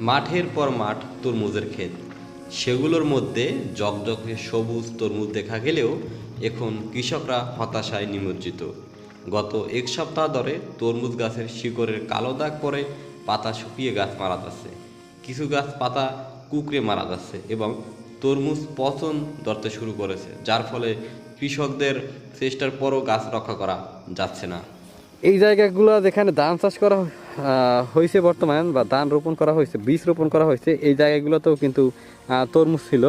মাঠের পর মাঠ তরমুজের ক্ষেত। সেগুলোর মধ্যে জকজকে সবুজ তরমুজ দেখা গেলেও এখন কৃষকরা হতাশায় নিমজ্জিত। গত এক সপ্তাহ ধরে তরমুজ গাছের শিকড়ের কালো দাগ পরে পাতা শুকিয়ে গাছ মারা যাচ্ছে। কিছু গাছ পাতা কুকড়ে মারা যাচ্ছে এবং তরমুজ পচন ধরতে শুরু করেছে, যার ফলে কৃষকদের চেষ্টার পরও গাছ রক্ষা করা যাচ্ছে না। এই জায়গাগুলো যেখানে ধান চাষ করা হয়েছে বর্তমান বা ধান রোপণ করা হয়েছে বীজ রোপণ করা হয়েছে এই জায়গাগুলোতেও কিন্তু তরমুজ ছিল।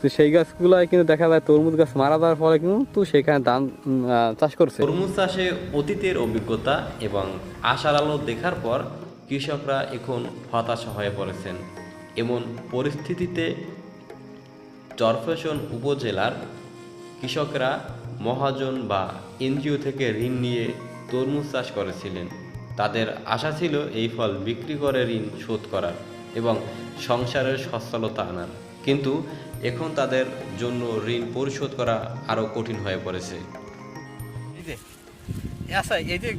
তো সেই গাছগুলোয় কিন্তু দেখা যায় তরমুজ গাছ মারা যাওয়ার ফলে কিন্তু সেখানে ধান চাষ করছে। তরমুজ চাষে অতীতের অভিজ্ঞতা এবং আশার আলো দেখার পর কৃষকরা এখন হতাশা হয়ে পড়েছেন। এমন পরিস্থিতিতে চরফেশন উপজেলার কৃষকরা মহাজন বা এনজিও থেকে ঋণ নিয়ে তরমুজ চাষ করেছিলেন। তাদের আশা ছিল এই ফল বিক্রি করে ঋণ শোধ করার এবং সংসারের সচ্ছলতা আনার। কিন্তু এখন তাদের জন্য ঋণ পরিশোধ করা আরও কঠিন হয়ে পড়েছে। আচ্ছা এই যে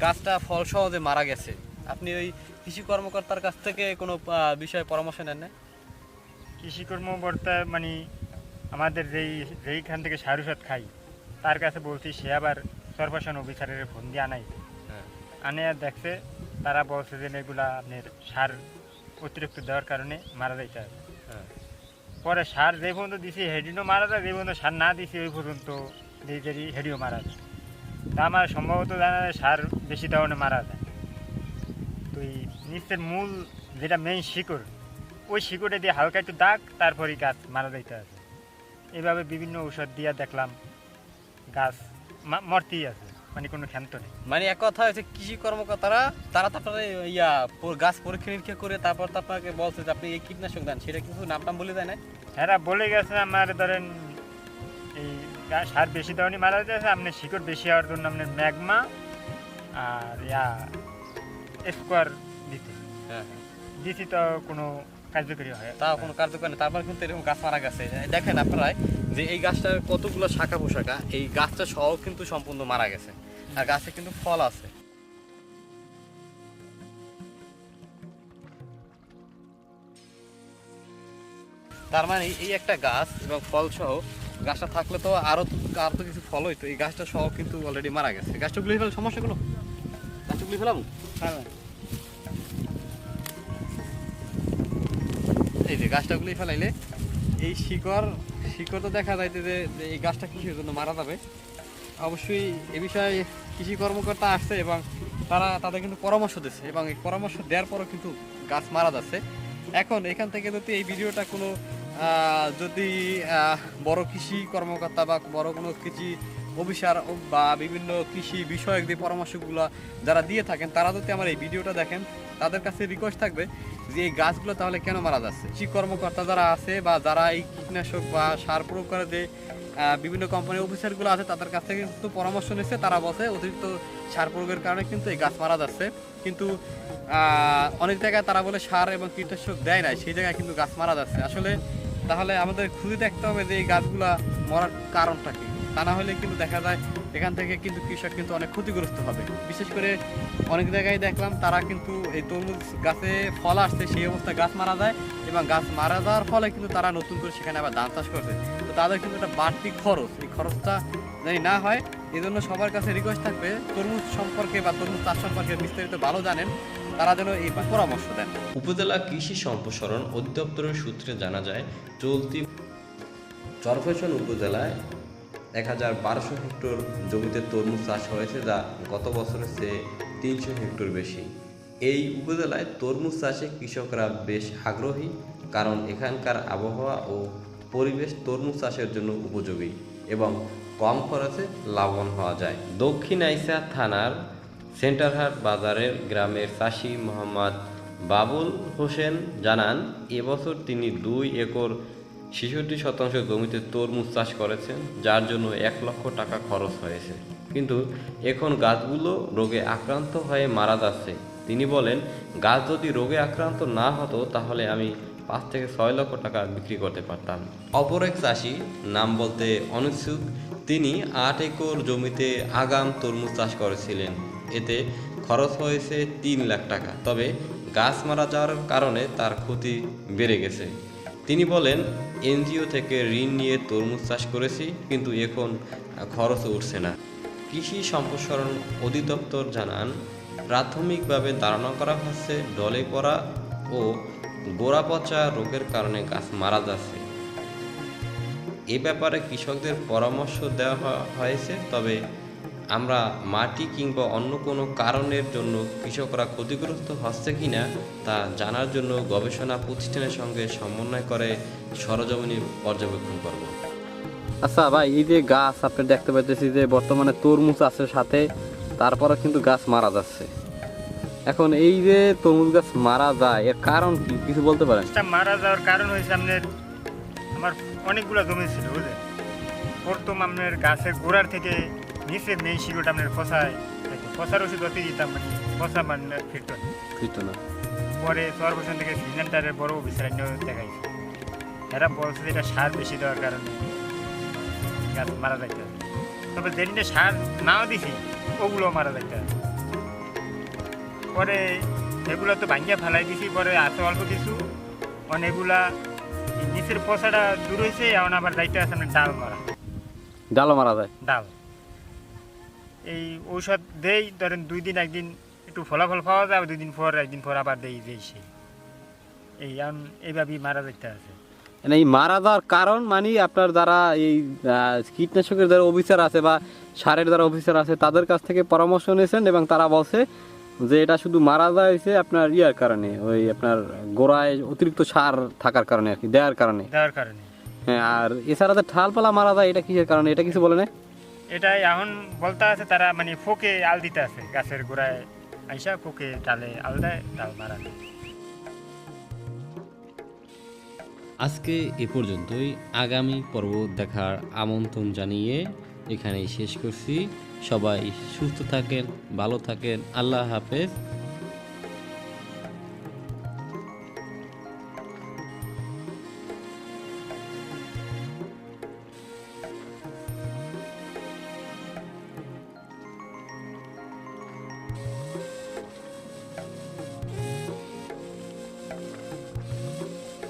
গাছটা ফল সহজে মারা গেছে আপনি ওই কৃষি কর্মকর্তার কাছ থেকে কোনো বিষয়ে পরামর্শ নেন না? কৃষি কর্মকর্তা মানে আমাদের যেই যেইখান থেকে সার খাই তার কাছে বলছি সে আবার সর্বাসন অফিসারের ফোন দিয়ে আনাই হ্যাঁ। আনে আর দেখছে তারা বলছে যে এগুলা আপনার সার অতিরিক্ত দেওয়ার কারণে মারা যাইতে হবে। হ্যাঁ। পরে সার যে পর্যন্ত দিছি হেডিনও মারা যায় যে পর্যন্ত সার না দিছি ওই পর্যন্ত নিজেরই হেডিও মারা যায়। তা আমার সম্ভবত জানা যায় সার বেশি দেওয়ানে মারা যায়। তো এই নিচের মূল যেটা মেইন শিকড় ওই শিকড়ে দিয়ে হালকা একটু দাগ তারপরেই গাছ মারা যাইতে আছে এভাবে বিভিন্ন ঔষধ দিয়ে দেখলাম গাছ মরতেই আছে। মানে কোনো ক্ষান্ত নেই। মানে এক কথা হচ্ছে কৃষি কর্মকর্তারা তারা তো আপনার ইয়া গাছ পরীক্ষা নিরীক্ষা করে তারপর তো আপনাকে বলছে যে আপনি এই কীটনাশক দেন সেটা কিন্তু নাম টাম বলে দেয় না এরা বলে গেছে আমার ধরেন এই সার বেশি দেওয়ানি মারা যাচ্ছে আপনার শিকড় বেশি হওয়ার জন্য আপনার ম্যাগমা আর ইয়া স্কোয়ার দিতে হ্যাঁ। দিছি তো কোনো কার্যকরী হয়। কোনো কার্যকর তারপর কিন্তু এরকম গাছ মারা গেছে। দেখেন যে এই গাছটার কতগুলো শাখা পোশাকা এই গাছটা সহ কিন্তু সম্পূর্ণ মারা গেছে। আর গাছে কিন্তু ফল আছে। তার মানে এই একটা গাছ এবং ফল সহ গাছটা থাকলে তো আরও তো আর তো কিছু ফল হইতো। এই গাছটা সহ কিন্তু অলরেডি মারা গেছে। গাছটা গুলি ফেলে সমস্যা কোনো? গাছটা গুলি ফেলাম হ্যাঁ। এই যে গাছটা গুলি ফেলাইলে, এই শিকড় শিকড় তো দেখা যাইতে যে এই গাছটা কিসের জন্য মারা যাবে। অবশ্যই এ বিষয়ে কৃষি কর্মকর্তা আসছে এবং তারা তাদের কিন্তু পরামর্শ দিচ্ছে এবং এই পরামর্শ দেওয়ার পরও কিন্তু গাছ মারা যাচ্ছে। এখন এখান থেকে যদি এই ভিডিওটা কোনো যদি বড় কৃষি কর্মকর্তা বা বড় কোনো কৃষি অফিসার বা বিভিন্ন কৃষি বিষয়ক যে পরামর্শগুলো যারা দিয়ে থাকেন, তারা যদি আমার এই ভিডিওটা দেখেন, তাদের কাছে রিকোয়েস্ট থাকবে। যে এই গাছগুলো তাহলে কেন মারা যাচ্ছে? কৃষি কর্মকর্তা যারা আছে বা যারা এই কীটনাশক বা সার প্রয়োগ করে যে বিভিন্ন কোম্পানির অফিসারগুলো আছে, তাদের কাছ থেকে কিন্তু পরামর্শ নিচ্ছে। তারা বসে অতিরিক্ত সার প্রয়োগের কারণে কিন্তু এই গাছ মারা যাচ্ছে। কিন্তু অনেক জায়গায় তারা বলে সার এবং কীটনাশক দেয় না সেই জায়গায় কিন্তু গাছ মারা যাচ্ছে। আসলে তাহলে আমাদের খুঁজে দেখতে হবে যে এই গাছগুলা মরার কারণটা কি। তা না হলে কিন্তু দেখা যায় এখান থেকে কিন্তু কৃষক কিন্তু অনেক ক্ষতিগ্রস্ত হবে। বিশেষ করে অনেক জায়গায় দেখলাম তারা কিন্তু এই তরমুজ গাছে ফল আসছে সেই অবস্থায় গাছ মারা যায় এবং গাছ মারা যাওয়ার ফলে কিন্তু তারা নতুন করে সেখানে আবার ধান চাষ করছে। তো তাদের কিন্তু একটা বাড়তি খরচ এই খরচটা যদি না হয় এই জন্য সবার কাছে রিকোয়েস্ট থাকবে তরমুজ সম্পর্কে বা তরমুজ চাষ সম্পর্কে বিস্তারিত ভালো জানেন তারা যেন এই পরামর্শ দেন। উপজেলা কৃষি সম্প্রসারণ অধিদপ্তরের সূত্রে জানা যায় চলতি চরফেশন উপজেলায় এক হাজার বারোশো হেক্টর জমিতে তরমুজ চাষ হয়েছে, যা গত বছরের চেয়ে তিনশো হেক্টর বেশি। এই উপজেলায় তরমুজ চাষে কৃষকরা বেশ আগ্রহী, কারণ এখানকার আবহাওয়া ও পরিবেশ তরমুজ চাষের জন্য উপযোগী এবং কম খরচে লাভবান হওয়া যায়। দক্ষিণ আইসা থানার সেন্টারহাট বাজারের গ্রামের চাষি মোহাম্মদ বাবুল হোসেন জানান এবছর তিনি দুই একর ছেষট্টি শতাংশ জমিতে তরমুজ চাষ করেছেন, যার জন্য এক লক্ষ টাকা খরচ হয়েছে। কিন্তু এখন গাছগুলো রোগে আক্রান্ত হয়ে মারা যাচ্ছে। তিনি বলেন, গাছ যদি রোগে আক্রান্ত না হতো, তাহলে আমি পাঁচ থেকে ছয় লক্ষ টাকা বিক্রি করতে পারতাম। অপর এক চাষি, নাম বলতে অনিচ্ছুক, তিনি আট একর জমিতে আগাম তরমুজ চাষ করেছিলেন। এতে খরচ হয়েছে তিন লাখ টাকা। তবে গাছ মারা যাওয়ার কারণে তার ক্ষতি বেড়ে গেছে। তিনি বলেন, এনজিও থেকে ঋণ নিয়ে তরমুজ চাষ করেছি, কিন্তু এখন খরচ উঠছে না। কৃষি সম্প্রসারণ অধিদপ্তর জানান, প্রাথমিকভাবে ধারণা করা হচ্ছে ডলে পড়া ও গোড়া পচা রোগের কারণে গাছ মারা যাচ্ছে। এ ব্যাপারে কৃষকদের পরামর্শ দেওয়া হয়েছে, তবে আমরা মাটি কিংবা অন্য কোনো কারণের জন্য কৃষকরা ক্ষতিগ্রস্ত হচ্ছে কিনা তা জানার জন্য গবেষণা প্রতিষ্ঠানের সঙ্গে সমন্বয় করে সরজমিনী পর্যবেক্ষণ করব। আচ্ছা ভাই এই যে গাছ আপনি দেখতে পাইতেছি যে বর্তমানে তরমুজ আছে সাথে তারপরে কিন্তু গাছ মারা যাচ্ছে। এখন এই যে তরমুজ গাছ মারা যায় এর কারণ কি? কিছু বলতে পারেন? মারা যাওয়ার কারণ হয়েছে আপনার আমার অনেকগুলো জমি ছিল বুঝলেন? প্রথম আপনার গাছের গোড়ার থেকে নিচে মেই শিকড়টা আপনার ফসায় ফসার ওষুধ অতি দিতাম মানে ফসা মানে ফিরত না। ফিরতো না পরে চরপোষণ থেকে সিলিন্ডারের বড় অফিসার দেখাইছে এরা বলছে যে এটা সার বেশি দেওয়ার কারণে গাছ মারা যাইতে। তবে যেদিনে সার নাও দিছি ওগুলো মারা যাইতে। পরে এগুলো তো ভাঙ্গিয়া ফেলাই দিছি পরে এত অল্প কিছু অনেকগুলা এই নিচের পচাটা দূর হয়েছে এখন আবার দায়িত্ব আছে আপনার ডাল মারা ডালও মারা যায় ডাল এই ঔষধ দেই ধরেন দুই দিন একদিন একটু ফলাফল পাওয়া যায় দুই দিন পর একদিন পর আবার দেই দেই সে। এই এইভাবেই মারা যাইতে আছে। মানে এই মারা যাওয়ার কারণ মানে আপনার যারা এই কীটনাশকের যারা অফিসার আছে বা সারের যারা অফিসার আছে তাদের কাছ থেকে পরামর্শ নিয়েছেন এবং তারা বলছে যে এটা শুধু মারা যায় হয়েছে আপনার ইয়ার কারণে ওই আপনার গোড়ায় অতিরিক্ত সার থাকার কারণে আর কি দেওয়ার কারণে। দেওয়ার কারণে। হ্যাঁ আর এছাড়া যে ঠালপালা মারা যায় এটা কিসের কারণে? এটা কিছু বলে না? এটাই এখন বলতে আছে, তারা মানে ফোকে আল দিতে আছে, গাছের গোড়ায় আইসা ফোকে ডালে আল দেয়, ডাল মারা আজকে এ পর্যন্তই। আগামী পর্ব দেখার আমন্ত্রণ জানিয়ে এখানেই শেষ করছি। সবাই সুস্থ থাকেন, ভালো থাকেন, আল্লাহ হাফেজ।